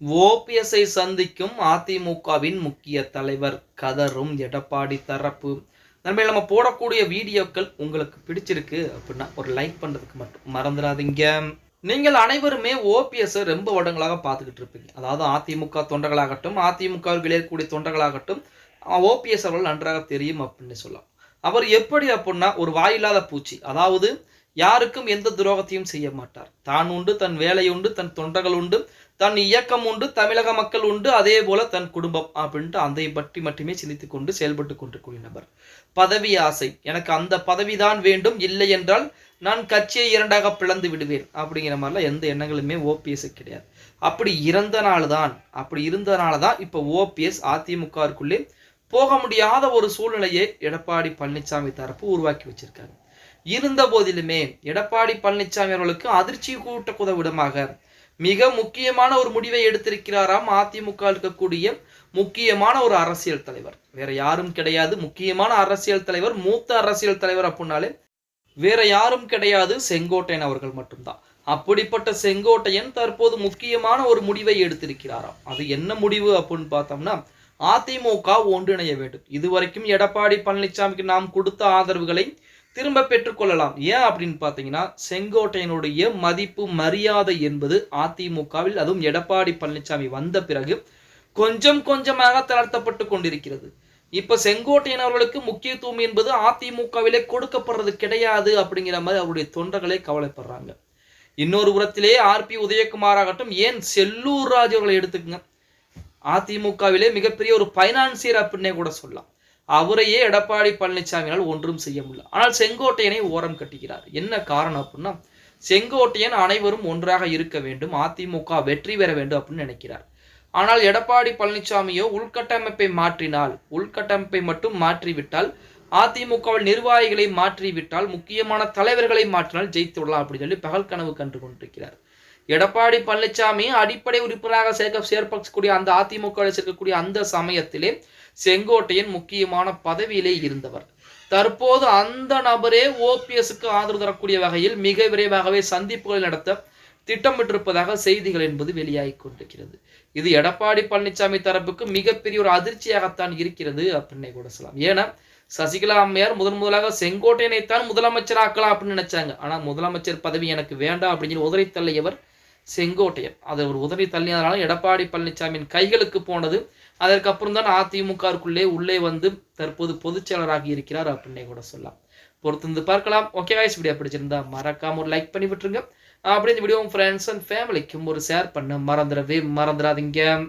ஓபிஎஸ்ஐ சந்திக்கும் அதிமுகவின் முக்கிய தலைவர் கதரும் எடப்பாடி தரப்பு. நண்பர்கள் நம்ம போடக்கூடிய வீடியோக்கள் உங்களுக்கு பிடிச்சிருக்கு அப்படின்னா ஒரு லைக் பண்ணுறதுக்கு மட்டும் மறந்துடாதீங்க. நீங்கள் அனைவருமே ஓபிஎஸ்ஸை ரொம்ப வருடங்களாக பார்த்துக்கிட்டு இருப்பீங்க. அதாவது அதிமுக தொண்டர்களாகட்டும் அதிமுக விளையக்கூடிய தொண்டர்களாகட்டும் ஓபிஎஸ் அவர்கள் நன்றாக தெரியும் அப்படின்னு சொல்லலாம். அவர் எப்படி அப்படின்னா ஒரு வாயில்லாத பூச்சி. அதாவது யாருக்கும் எந்த துரோகத்தையும் செய்ய மாட்டார். தான் உண்டு தன் வேலை உண்டு தன் தொண்டர்கள் உண்டு தன் இயக்கம் உண்டு தமிழக மக்கள் உண்டு. அதே போல தன் குடும்பம் அப்படின்ட்டு அதை பற்றி மட்டுமே சிந்தித்து கொண்டு செயல்பட்டு கொண்டிருக்கூடிய நபர். பதவி ஆசை. எனக்கு அந்த பதவிதான் வேண்டும். இல்லை என்றால் நான் கட்சியை இரண்டாக பிளந்து விடுவேன். அப்படிங்கிற மாதிரிலாம் எந்த எண்ணங்களுமே ஓபிஎஸ் கிடையாது. அப்படி இறந்தனால தான் அப்படி இருந்தனால தான் இப்போ ஓபிஎஸ் அதிமுகவுக்குள்ளே போக முடியாத ஒரு சூழ்நிலையை எடப்பாடி பழனிசாமி தரப்பு உருவாக்கி வச்சிருக்காங்க இருந்த போதிலுமே எடப்பாடி பழனிசாமி அவர்களுக்கு அதிர்ச்சி கூட்டக்குத விடமாக. மிக முக்கியமான ஒரு முடிவை எடுத்திருக்கிறாராம் அதிமுக இருக்கக்கூடிய முக்கியமான ஒரு அரசியல் தலைவர். வேற யாரும் கிடையாது. முக்கியமான அரசியல் தலைவர் மூத்த அரசியல் தலைவர் அப்படின்னாலே வேற யாரும் கிடையாது. செங்கோட்டையன் அவர்கள் மட்டும்தான். அப்படிப்பட்ட செங்கோட்டையன் தற்போது முக்கியமான ஒரு முடிவை எடுத்திருக்கிறாராம். அது என்ன முடிவு அப்படின்னு பார்த்தோம்னா அதிமுக ஒன்றிணைய வேண்டும். இதுவரைக்கும் எடப்பாடி பழனிசாமிக்கு நாம் கொடுத்த ஆதரவுகளை திரும்ப பெற்றுக்கொள்ளலாம் ஏன் அப்படின்னு பார்த்தீங்கன்னா செங்கோட்டையனுடைய மதிப்பு மரியாதை என்பது அதிமுகவில் அதுவும் எடப்பாடி பழனிசாமி வந்த பிறகு கொஞ்சம் கொஞ்சமாக தளர்த்தப்பட்டு கொண்டிருக்கிறது. இப்ப செங்கோட்டையன் அவர்களுக்கு முக்கியத்துவம் என்பது அதிமுகவிலே கொடுக்கப்படுறது கிடையாது அப்படிங்கிற மாதிரி அவருடைய தொண்டர்களை கவலைப்படுறாங்க. இன்னொரு புறத்திலே ஆர்பி உதயகுமார் ஆகட்டும் ஏன் செல்லூர் ராஜ் அவர்களை எடுத்துக்கங்க? அதிமுகவிலே மிகப்பெரிய ஒரு பைனான்சியர் அப்படின்னே கூட சொல்லலாம். அவரையே எடப்பாடி பழனிசாமியால் ஒன்றும் செய்ய முடியல. ஆனால் செங்கோட்டையனை ஓரம் கட்டுகிறார். என்ன காரணம் அப்படின்னா செங்கோட்டையன் அனைவரும் ஒன்றாக இருக்க வேண்டும் அதிமுக வெற்றி பெற வேண்டும் அப்படின்னு நினைக்கிறார். ஆனால் எடப்பாடி பழனிசாமியோ உள்கட்டமைப்பை மாற்றினால் உள்கட்டமைப்பை மட்டும் மாற்றிவிட்டால் அதிமுகவில் நிர்வாகிகளை மாற்றிவிட்டால் முக்கியமான தலைவர்களை மாற்றினால் ஜெயித்து விடலாம் அப்படின்னு சொல்லி பகல் கனவு கண்டு கொண்டிருக்கிறார். எடப்பாடி பழனிசாமி அடிப்படை உறுப்பினராக சேர்க்க சேர்க்கக்கூடிய அந்த அதிமுக சேர்க்கக்கூடிய அந்த சமயத்திலே செங்கோட்டையன் முக்கியமான பதவியிலே இருந்தவர். தற்போது அந்த நபரே ஓபிஎஸ்க்கு ஆதரவு தரக்கூடிய வகையில் மிக விரைவாகவே சந்திப்புகளை நடத்த திட்டமிட்டிருப்பதாக செய்திகள் என்பது வெளியாகி கொண்டிருக்கிறது. இது எடப்பாடி பழனிசாமி தரப்புக்கு மிகப்பெரிய ஒரு அதிர்ச்சியாகத்தான் இருக்கிறது அப்படின்னே கூட சொல்லலாம். ஏன்னா சசிகலா அம்மையார் முதன் முதலாக செங்கோட்டையனைத்தான் முதலமைச்சராக்கலாம் அப்படின்னு நினைச்சாங்க. ஆனால் முதலமைச்சர் பதவி எனக்கு வேண்டாம் அப்படின்னு சொல்லி உதறி தள்ளியவர் செங்கோட்டையன். அதை ஒரு உதவி தள்ளியதனால எடப்பாடி பழனிசாமியின் கைகளுக்கு போனது. அதற்கப்புறம் தான் அதிமுகவுக்குள்ளே உள்ளே வந்து தற்போது பொதுச்செயலராக இருக்கிறார் அப்படின்னே கூட சொல்லலாம். பொறுத்திருந்து பார்க்கலாம். ஓகே வாய்ஸ் வீடியோ பிடிச்சிருந்தா மறக்காம ஒரு லைக் பண்ணி விட்டுருங்க. அப்படி இந்த வீடியோ ஃப்ரெண்ட்ஸ் அண்ட் ஃபேமிலிக்கும் ஒரு ஷேர் பண்ண மறந்துடவே மறந்துடாதீங்க.